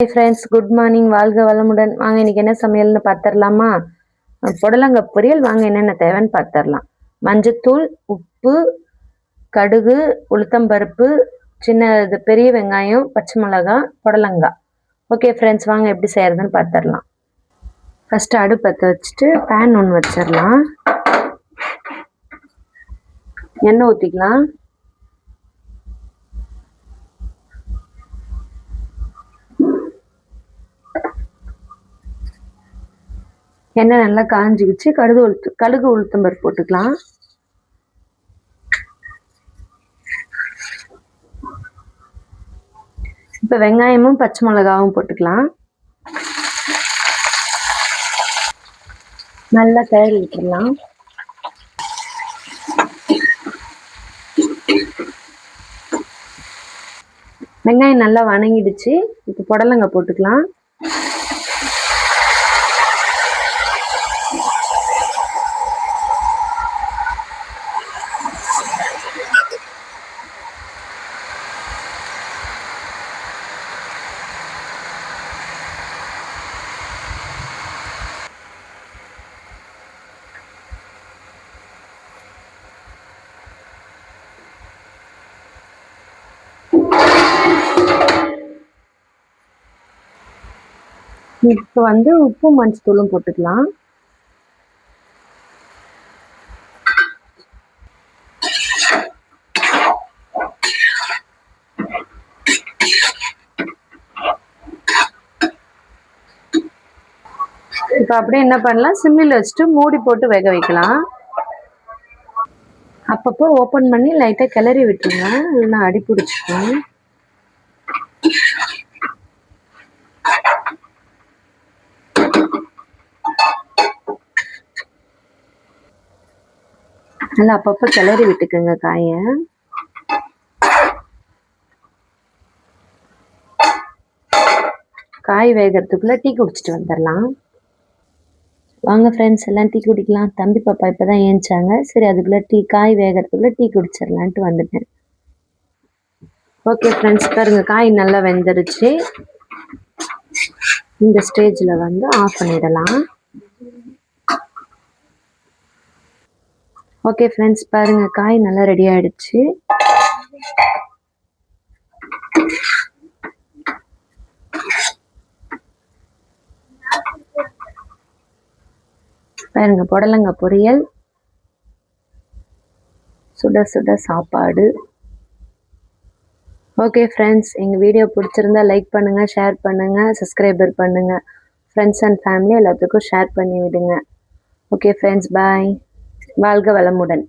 Hi friends good morning வாழ்க வளமுடன். வாங்க இன்னைக்கு என்ன சமையல்னு பார்த்துடலாமா புடலங்க பொரியல். வாங்க என்னென்ன தேவைன்னு பார்த்துடலாம் மஞ்சத்தூள் உப்பு கடுகு உளுத்தம்பருப்பு சின்ன இது பெரிய வெங்காயம் பச்சை மிளகாய் புடலங்காய். ஓகே ஃப்ரெண்ட்ஸ் வாங்க எப்படி செய்கிறதுன்னு பார்த்துடலாம் ஃபஸ்ட்டு அடுப்பத்தை வச்சுட்டு பேன் ஒன்று வச்சிடலாம் எண்ணெய் ஊற்றிக்கலாம் எண்ணெய் நல்லா காஞ்சிக்கிச்சு கடுகு உளுத்து கடுகு உளுத்தம்பருப்பு போட்டுக்கலாம். இப்போ வெங்காயமும் பச்சை மிளகாவும் போட்டுக்கலாம். நல்லா கிளறி விட்டுடலாம். வெங்காயம் நல்லா வணங்கிடுச்சு. இப்போ புடலங்க போட்டுக்கலாம். இப்போ வந்து உப்பு மஞ்சத்தூளும் போட்டுக்கலாம். இப்போ அப்படியே என்ன பண்ணலாம்? சிம்மில் வச்சுட்டு மூடி போட்டு வேக வைக்கலாம். அப்பப்போ ஓப்பன் பண்ணி லைட்டாக கிளறி விட்டுருங்க. இல்லைன்னா அடி பிடிச்சிக்கும் நல்லா அப்பப்போ கிளறி விட்டுக்குங்க காயை. காய் வேகிறதுக்குள்ளே டீ குடிச்சிட்டு வந்துடலாம் வாங்க ஃப்ரெண்ட்ஸ் எல்லாம் டீ குடிக்கலாம். தம்பி பாப்பா இப்போ தான் ஏஞ்சாங்க சரி அதுக்குள்ளே டீ காய் வேகிறதுக்குள்ளே டீ குடிச்சிடலான்ட்டு வந்துட்டேன். ஓகே ஃப்ரெண்ட்ஸ் பாருங்க காய் நல்லா வெந்துருச்சு. இந்த ஸ்டேஜில் வந்து ஆஃப் பண்ணிடலாம். ஓகே ஃப்ரெண்ட்ஸ் பாருங்க காய் நல்லா ரெடி ஆயிடுச்சு. பாருங்க புடலங்க பொரியல். சுட சுட சாப்பாடு. ஓகே ஃப்ரெண்ட்ஸ் எங்கள் வீடியோ பிடிச்சிருந்தா லைக் பண்ணுங்கள் ஷேர் பண்ணுங்கள் சப்ஸ்கிரைபர் பண்ணுங்கள் ஃப்ரெண்ட்ஸ் அண்ட் ஃபேமிலி எல்லாத்துக்கும் ஷேர் பண்ணி விடுங்க ஓகே ஃப்ரெண்ட்ஸ் பாய் வாழ்க வளமுடன்.